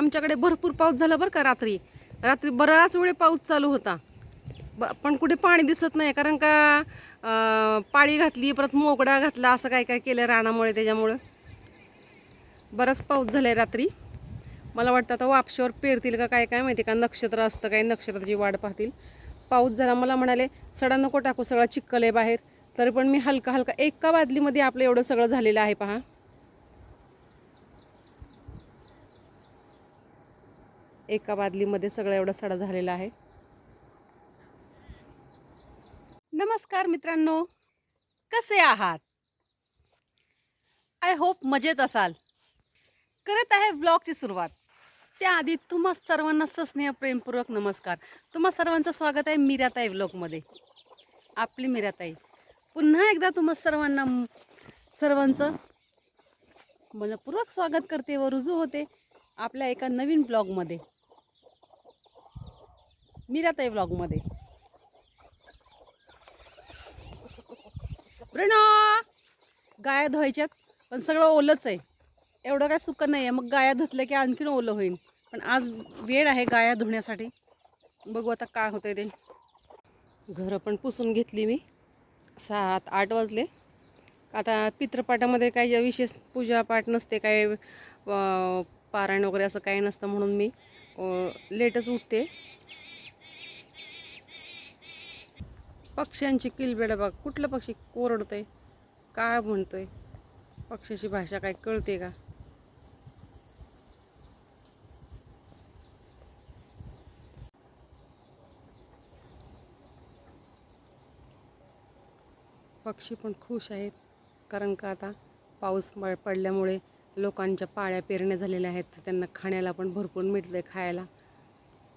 आमच्याकडे भरपूर पाऊस झाला बरं का रात्री. रात्री बराच वेळ पाऊस चालू होता. ब पण कुठे पाणी दिसत नाही. कारण का पाळी घातली परत मोगडा घातला असं काय काय केलं रानामुळे त्याच्यामुळं. बराच पाऊस झाला आहे रात्री. मला वाटतं आता वापशावर पेरतील का काय काय माहिती का नक्षत्र असतं काय नक्षत्राची वाट पाहतील. पाऊस झाला मला म्हणाले सडा नको टाकू सगळा चिक्कल आहे बाहेर. तरी पण मी हलका हलका एका बादलीमध्ये आपलं एवढं सगळं झालेलं आहे पहा. एका बादलीमध्ये सगळं एवढा सडा झालेला आहे. नमस्कार मित्रांनो कसे आहात? आय होप मजेत असाल. करत आहे ब्लॉगची सुरुवात. त्याआधी तुम्हा सर्वांना सस्नेह प्रेमपूर्वक नमस्कार. तुम्हा सर्वांचं स्वागत आहे मिराताई ब्लॉगमध्ये आपली मिराताई. पुन्हा एकदा तुम्हा सर्वांना सर्वांचं मनपूर्वक स्वागत करते व रुजू होते आपल्या एका नवीन ब्लॉगमध्ये मी राहत आहे ब्लॉगमध्ये ब्रणा गाया धुवायच्यात पण सगळं ओलंच आहे. एवढं काय सुख नाही आहे मग गाया धुतलं की आणखीन ओलं होईल पण आज वेळ आहे गाया धुण्यासाठी. बघू आता काय होतंय ते. घरं पण पुसून घेतली मी. सात आठ वाजले. आता पित्रपाठामध्ये काही विशेष पूजापाठ नसते काय पारायण वगैरे असं काही नसतं म्हणून मी लेटच उठते. पक्ष्यांची किलबेड बघ कुठलं पक्षी कोरडतंय काय म्हणतोय? पक्षाची भाषा काय कळते का? पक्षी पण खुश आहेत कारण का आता पाऊस पडल्यामुळे लोकांच्या पाळ्या पेरण्या झालेल्या आहेत त्यांना खाण्याला पण भरपूर मिळतं आहे खायला.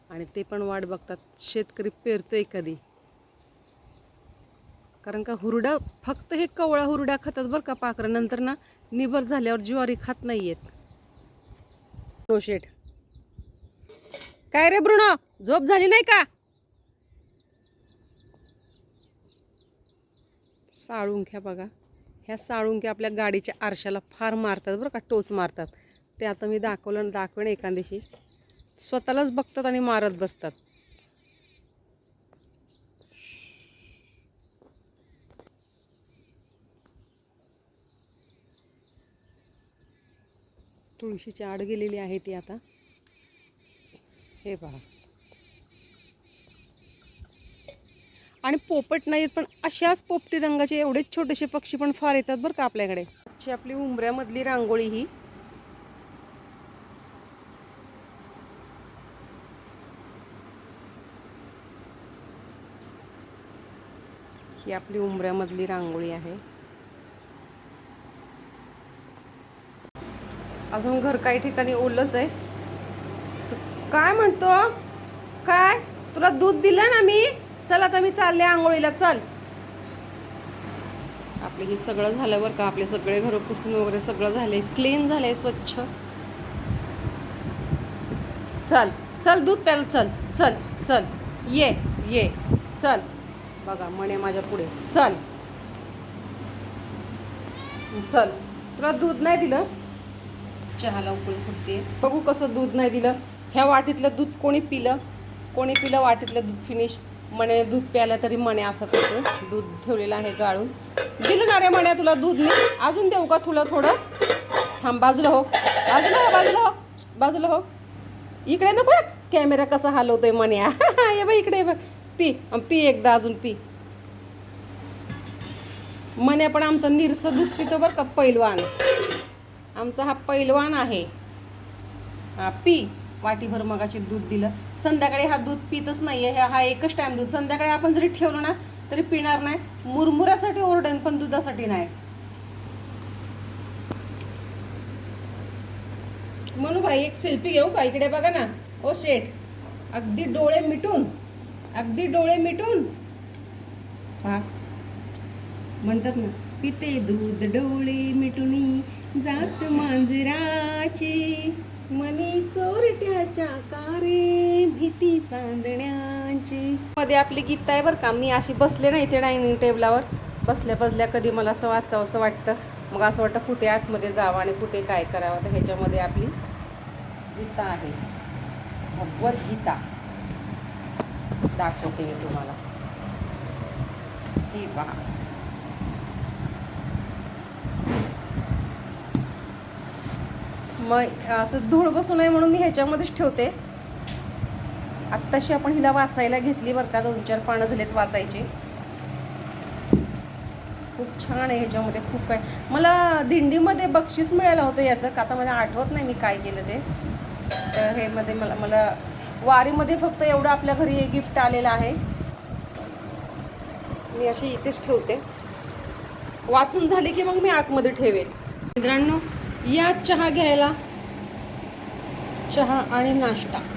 आणि ते पण वाट बघतात शेतकरी पेरतोय कधी? कारण का हुरडा फक्त हे कवळा हुरडा खातात बरं का पाखरं नंतर ना निबर झाल्यावर ज्वारी खात नाही आहेत हो शेठ. काय रे ब्रुण? झोप झाली नाही का? साळुंख्या बघा. ह्या साळुंख्या आपल्या गाडीच्या आरशाला फार मारतात बरं का टोच मारतात. ते आता मी दाखवलं दाखवेन एखाद्याशी स्वतःलाच बघतात आणि मारत बसतात. तुळशीची आड गेलेली आहे ती आता. हे पहा. आणि पोपट नाहीत पण अशाच पोपटी रंगाचे एवढेच छोटेसे पक्षी पण फार येतात बरं का आपल्याकडे. आपली उंबऱ्यामधली रांगोळी ही. ही आपली उंबऱ्यामधली रांगोळी आहे. अजून घर काही ठिकाणी ओलच आहे. काय म्हणतो? काय? तुला दूध दिलं ना मी? चल आता मी चालले आंघोळीला चल. आपले हे सगळं झालं बरं का? आपले सगळे घर पुसून वगैरे सगळं झाले. क्लीन झाले स्वच्छ. चल चल दूध प्यायला चल चल चल. ये ये. चल. बघा म्हणे माझ्या पुढे. चल. चल. तुला दूध नाही दिलं? चहाला उकळी फुटते. बघू कसं दूध नाही दिलं. ह्या वाटीतलं दूध कोणी पिलं? कोणी पिलं वाटीतलं दूध फिनिश म्हणे दूध प्यायला तरी म्हणे असं करतो दूध ठेवलेलं आहे गाळून. दिलं ना रे म्हणे तुला दूध नाही अजून देऊ का तुला थोडं? थांब बाजूला हो. बाजूला हो बाजूला हो. बाजूला हो. इकडे ना बघ. कॅमेरा कसा हलवतोय मण्या ये बघ इकडे बघ. पी. पी एकदा अजून पी. म्हणे पण आमचं निरसं दूध पितो बरं का पैलवान. आमचा हा पैलवान आहे. हा पी. वाटीभर मगाशी दूध दिलं. संध्याकाळी हा दूध पितच नाहीये. हा हा एकच टाईम दूध. संध्याकाळी आपण जरी ठेवलं ना तरी पिणार नाही. मुरमुऱ्यासाठी ओरडेन पण दुधासाठी नाही. म्हणू भाई एक सेल्फी घेऊ का? इकडे बघा ना. ओ शेठ. अगदी डोळे मिटून अगदी डोळे मिटून. हा. म्हणतात ना पिते दूध डोळे मिटुनी. जात मांजराची मनी चोरट्याच्या कारे भीती चांदण्याची. मध्ये आपली गीत आहे बरं का मी अशी बसले नाही ते डायनिंग टेबलावर बसल्या बसल्या कधी मला असं वाचावं असं वाटतं. मग असं वाटतं कुठे आतमध्ये जावं आणि कुठे काय करावं. तर ह्याच्यामध्ये आपली गीता आहे. भगवद्गीता दाखवते मी तुम्हाला. ही पहा. मग असं धूळ बसू नये म्हणून मी ह्याच्यामध्येच ठेवते. आत्ताशी आपण हिला वाचायला घेतली बरं का दोन चार पानं झालेत वाचायचे. खूप छान आहे ह्याच्यामध्ये खूप काय. मला दिंडीमध्ये बक्षीस मिळालं होतं याचं का आता मला आठवत नाही मी काय केलं ते. तर हे मध्ये मला मला वारीमध्ये फक्त एवढं आपल्या घरी एक गिफ्ट आलेलं आहे. मी अशी इथेच ठेवते. वाचून झाले की मग मी आतमध्ये ठेवेल मित्रांनो या चहा घ्यायला. चहा आणि नाश्ता.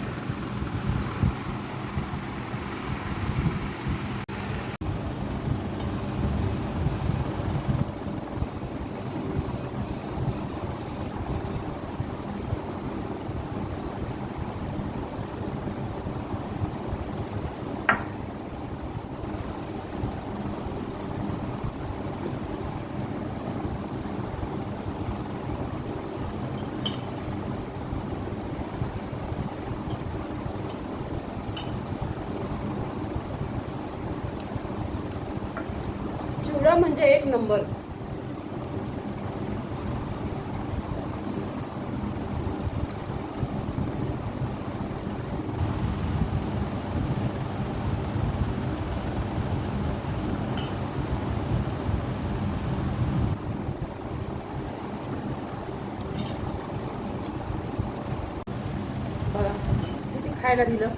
चिवडा म्हणजे एक नंबर. किती खायला दिलं.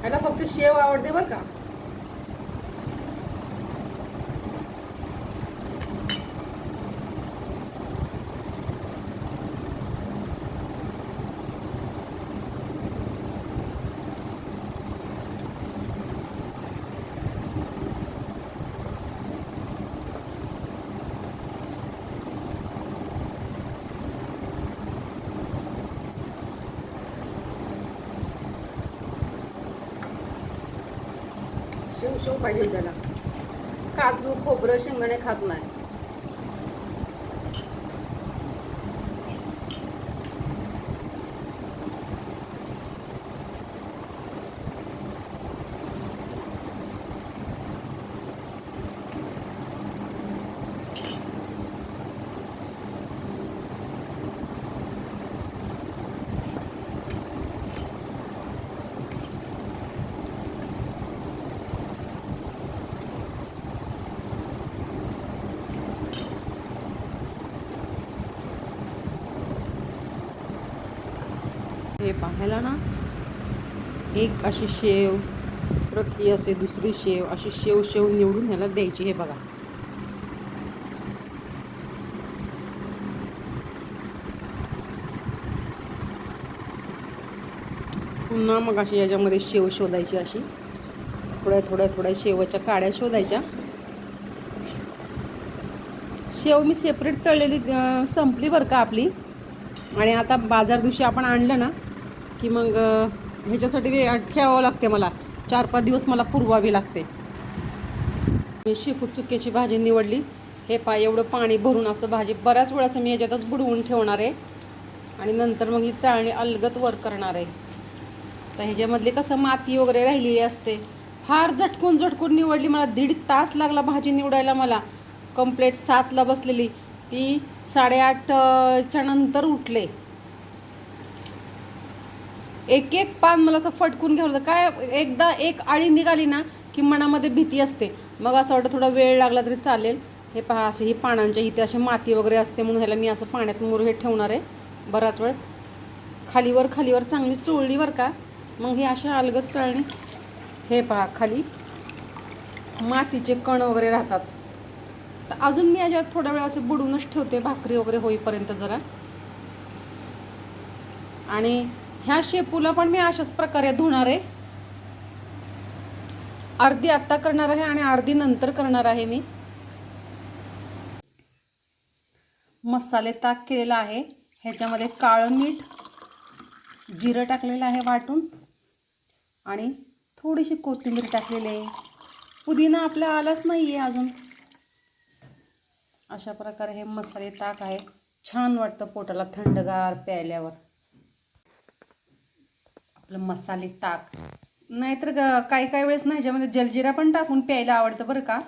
ह्याला फक्त शेव आवडते बरं का. शेव पाहिजे त्याला. काजू खोबरं शेंगदाणे खात नाही. हे पाहायला ना एक अशी शेव परत ही असे दुसरी शेव अशी शेव शेव निवडून ह्याला द्यायची हे बघा. पुन्हा मग अशी याच्यामध्ये शेव शोधायची अशी. थोड्या थोड्या थोड्या शेवच्या काड्या शोधायच्या. शेव मी सेपरेट तळलेली संपली बरं का आपली. आणि आता बाजार दिवशी आपण आणलं ना की मग ह्याच्यासाठी ठेवावं लागते मला. चार पाच दिवस मला पुरवावी लागते. मी शेपू चुक्याची भाजी निवडली. हे पाय एवढं पाणी भरून असं भाजी बऱ्याच वेळाचं मी ह्याच्यातच बुडवून ठेवणार आहे. आणि नंतर मग ही चाळणी अलगत वर करणार आहे. तर ह्याच्यामधली कसं माती वगैरे राहिलेली असते. फार झटकून झटकून निवडली मला दीड तास लागला भाजी निवडायला मला. कंप्लेट सातला बसलेली. ती साडेआठच्या नंतर उठले. एक एक पान मला असं फटकून घ्यावं काय एकदा एक आळी निघाली ना की मनामध्ये भीती असते. मग असं वाटतं थोडा वेळ लागला तरी चालेल. हे पहा असे ही पानांच्या इथे अशी माती वगैरे असते म्हणून ह्याला मी असं पाण्यात मुरहे ठेवणार आहे. बराच वेळ. खालीवर खालीवर चांगली चोळली बरं का. मग हे अशा अलगद चाळणी हे पहा खाली मातीचे कण वगैरे राहतात. तर अजून मी याच्यात थोड्या वेळाचं बुडूनच ठेवते. भाकरी वगैरे होईपर्यंत जरा. आणि ह्या शेपूला पण मी अशाच प्रकारे धुणार आहे. अर्धी आत्ता करणार आहे आणि अर्धी नंतर करणार आहे मी. मसाले ताक केलेला आहे. ह्याच्यामध्ये काळं मीठ जिरं टाकलेलं आहे वाटून. आणि थोडीशी कोथिंबीर टाकलेली आहे. पुदिना आपल्या आलाच नाही आहे अजून. अशा प्रकारे हे मसाले ताक आहे. छान वाटतं पोटाला थंडगार प्यायल्यावर. आपलं मसाले ताक. नाहीतर काही काही वेळेस ना ह्याच्यामध्ये जलजिरा पण टाकून प्यायला आवडतं बरं का.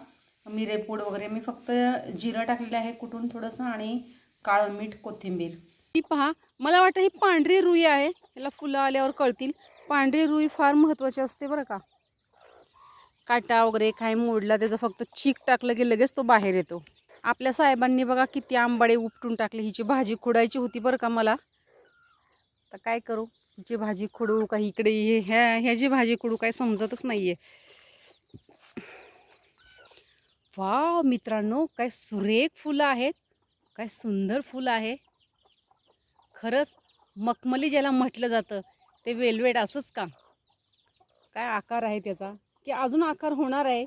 मिरेपूड वगैरे. मी फक्त जिरं टाकलेलं आहे कुठून थोडंसं आणि काळं मीठ कोथिंबीर. ही पहा मला वाटतं ही पांढरी रुई आहे. याला फुलं आल्यावर कळतील. पांढरी रुई फार महत्त्वाची असते बरं का. काटा वगैरे काय मोडला त्याचं फक्त चीक टाकलं की लगेच तो बाहेर येतो. आपल्या साहेबांनी बघा किती आंबाडे उपटून टाकले. हिची भाजी खोडायची होती बरं का मला. तर काय करू? हिची भाजी खोडू का इकडे हे- ह्या ह्याची भाजी खोडू काय समजतच नाहीये. वा मित्रांनो काय सुरेख फुलं आहेत. काय सुंदर फुलं आहे. खरंच मखमली ज्याला म्हटलं जातं ते वेलवेट असंच का? काय आकार आहे त्याचा? की अजून आकार होणार आहे.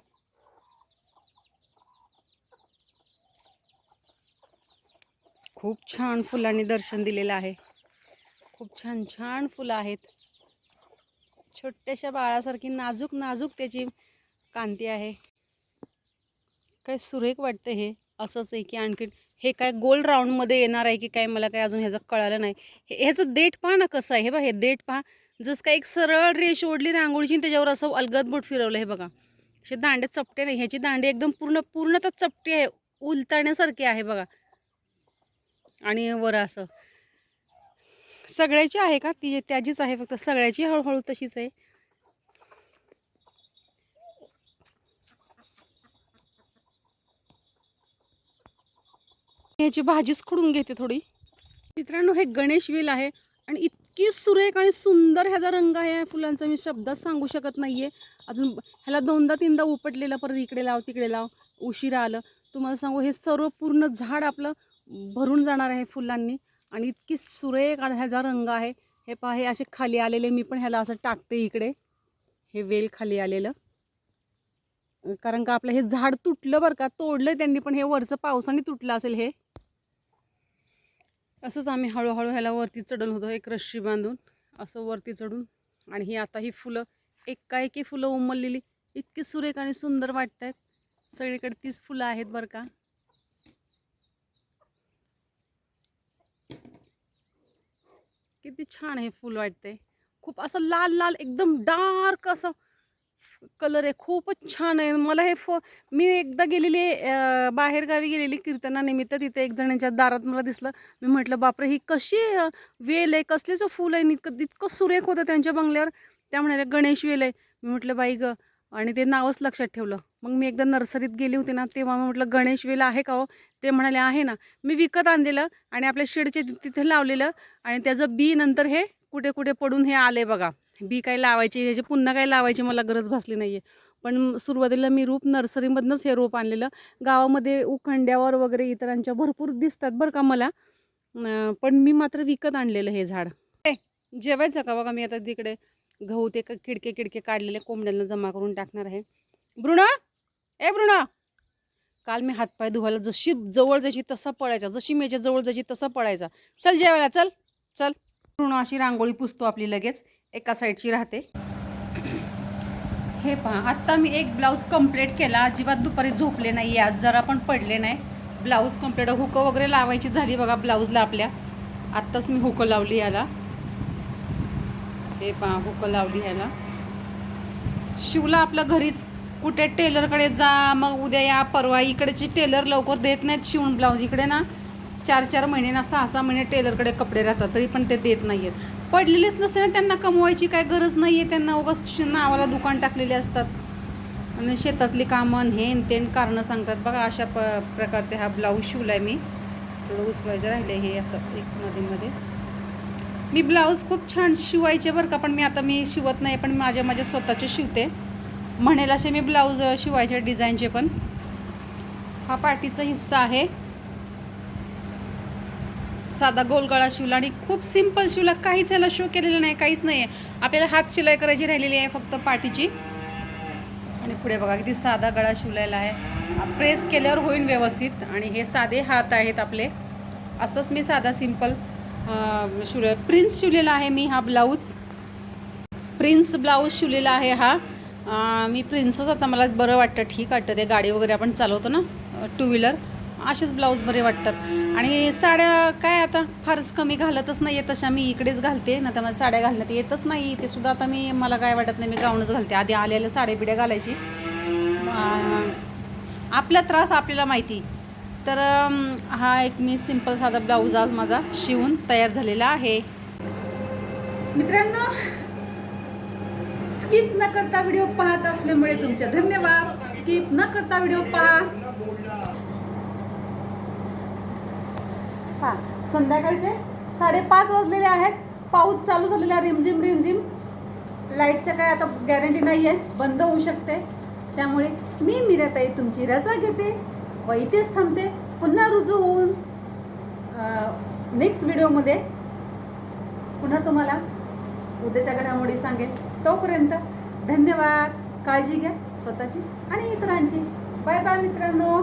खूप छान फुलांनी दर्शन दिलेलं आहे. खूप छान छान फुलं आहेत. छोट्याशा बाळासारखी नाजूक नाजूक त्याची कांती आहे. काय सुरेख वाटतं हे. असंच आहे की आणखी हे काय गोल राऊंडमध्ये येणार आहे की काय मला काय अजून ह्याचं कळालं नाही. हे ह्याचं देठ पहा ना कसं आहे. हे बघा हे देठ पहा. जसं काय एक सरळ रेष ओढली रांगोळीची आणि त्याच्यावर असं अलगद बोट फिरवलं हे बघा. असे दांडे चपटे नाही. ह्याची दांडी एकदम पूर्ण पूर्णतः चपटी आहे. उलताण्यासारखी आहे बघा. आणि वर असं. सगळ्याची आहे का? ती त्याचीच आहे फक्त. सगळ्याची हळूहळू तशीच आहे. ह्याची भाजीच खुडून घेते थोडी. मित्रांनो हे गणेश वेल आहे आणि इतकी सुरेख आणि सुंदर ह्याचा रंग आहे. या फुलांचा मी शब्दात सांगू शकत नाही आहे अजून ह्याला दोनदा तीनदा उपटलेलं परत इकडे लाव तिकडे लाव उशिरा आलं. तुम्हाला सांगू हे सर्व पूर्ण झाड आपलं भरून जाणार आहे फुलांनी. आणि इतकी सुरेख आणि ह्याचा रंग आहे. हे पहा हे असे खाली आलेले मी पण ह्याला असं टाकते इकडे. हे वेल खाली आलेलं. कारण का आपलं हे झाड तुटलं बरं का तोडलं त्यांनी पण हे वरचं पावसाने तुटलं असेल हे. असंच आम्ही हळूहळू ह्याला वरती चढून होतो एक रश्शी बांधून असं वरती चढून. आणि ही आता ही फुलं एकाएकी फुलं उमललेली. इतकी सुरेख आणि सुंदर वाटत आहेत सगळीकडे तीच फुलं आहेत बरं का. किती छान हे फुल वाटते खूप असं लाल लाल एकदम डार्क असं कलर आहे. खूपच छान आहे. मला हे फो मी एकदा गेलेली बाहेरगावी गेलेली कीर्तनानिमित्त तिथे एक जणांच्या दारात मला दिसलं. मी म्हटलं बापरे ही कशी वेल आहे. कसलीचं फूल आहे. इतकं इतकं सुरेख होतं त्यांच्या बंगल्यावर. त्या म्हणाल्या गणेश वेल आहे. मी म्हटलं बाई ग आणि ते नावच लक्षात ठेवलं. मग मी एकदा नर्सरीत गेली होती ना तेव्हा मी म्हटलं गणेश वेल आहे का हो? ते म्हणाले आहे ना. मी विकत आणलेलं आणि आपल्या शेडचे तिथे लावलेलं आणि त्याचं बी नंतर हे कुठे कुठे पडून हे आले बघा. बी काय लावायची ह्याची पुन्हा काय लावायची मला गरज भासली नाही आहे पण सुरुवातीला मी रूप नर्सरीमधनंच हे रोप आणलेलं. गावामध्ये उखंड्यावर वगैरे इतरांच्या भरपूर दिसतात बरं का मला. पण मी मात्र विकत आणलेलं हे झाड. जेवायचं का? बघा मी आता तिकडे गहू ते क- किडके किडके काढलेले कोंबड्यांना जमा करून टाकणार आहे. भ्रुण ए भ्रुण काल मी हातपाय धुवायला जशी जवळ जायची तसा पळायचा जशी मेच्या जवळ जायची तसा पळायचा. चल जेवायला चल चल. भ्रुण अशी रांगोळी पुसतो आपली लगेच. एका साईडची राहते. हे पहा आत्ता मी एक ब्लाऊज कंप्लीट केला. अजिबात दुपारी झोपले नाही आज जरा पण पडले नाही. ब्लाऊज कंप्लीट हुकं वगैरे लावायची झाली बघा ब्लाऊजला आपल्या. आत्ताच मी हुकं लावली याला. हे पहा हुकं लावली ह्याला. शिवला आपलं घरीच कुठे टेलरकडे जा मग उद्या या परवा इकडेचे टेलर लवकर देत नाहीत शिवून ब्लाऊज. इकडे ना चार चार महिने ना सहा सहा महिने टेलरकडे कपडे राहतात तरी पण ते देत नाही आहेत पडलेलेच नसते ना त्यांना कमवायची काय गरज नाही आहे त्यांना. उगाच नावाला दुकान टाकलेले असतात. आणि शेतातली कामं हेन तेन कारणं सांगतात. बघा अशा प प्रकारचे हा ब्लाऊज शिवला आहे मी. थोडं उसवायचं राहिलं हे असं एक मध्ये मध्ये. मी ब्लाऊज खूप छान शिवायचे बरं का पण मी आता मी शिवत नाही पण माझ्या माझ्या स्वतःचे शिवते. म्हणेल असे मी ब्लाऊज शिवायचे डिझाईनचे पण. हा पाठीचा हिस्सा आहे. साधा गोलगळा शिवला आणि खूप सिंपल शिवला काहीच याला शो केलेलं नाही काहीच नाही आहे आपल्याला हात शिलाई करायची राहिलेली आहे फक्त पाठीची आणि पुढे बघा किती साधा गळा शिवलेला आहे. प्रेस केल्यावर होईल व्यवस्थित. आणि हे साधे हात आहेत आपले. असंच मी साधा सिंपल शिव प्रिन्स शिवलेला आहे मी हा ब्लाऊज. प्रिन्स ब्लाऊज शिवलेला आहे हा. मी प्रिन्सच आता मला बरं वाटतं ठीक वाटतं. ते गाडी वगैरे आपण चालवतो ना टू व्हीलर असेच ब्लाऊज बरे वाटतात. आणि साड्या काय आता? फारच कमी घालतच नाही येत तशा मी इकडेच घालते. ना तर मला साड्या घालण्यात येतच नाही. ते सुद्धा आता मी मला काय वाटत नाही मी गाऊनच घालते. आधी आलेल्या साड्या बिड्या घालायची आपला त्रास आपल्याला माहिती. तर हा एक मी सिंपल साधा ब्लाऊज आज माझा शिवून तयार झालेला आहे. मित्रांनो स्किप न करता व्हिडिओ पाहत असल्यामुळे तुमचे धन्यवाद. स्किप न करता व्हिडिओ पहा. हा संध्याकाळचे साडेपाच वाजलेले आहेत. पाऊस चालू झालेला आहे, रिमझिम रिमझिम. लाईटचं काय आता गॅरंटी नाही आहे बंद होऊ शकते. त्यामुळे मी मिराताई तुमची रजा घेते. व इथेच थांबते. पुन्हा रुजू होऊन नेक्स्ट व्हिडिओमध्ये पुन्हा तुम्हाला उद्याच्या घडामोडी सांगेन. तोपर्यंत धन्यवाद. काळजी घ्या स्वतःची आणि इतरांची. बाय बाय मित्रांनो.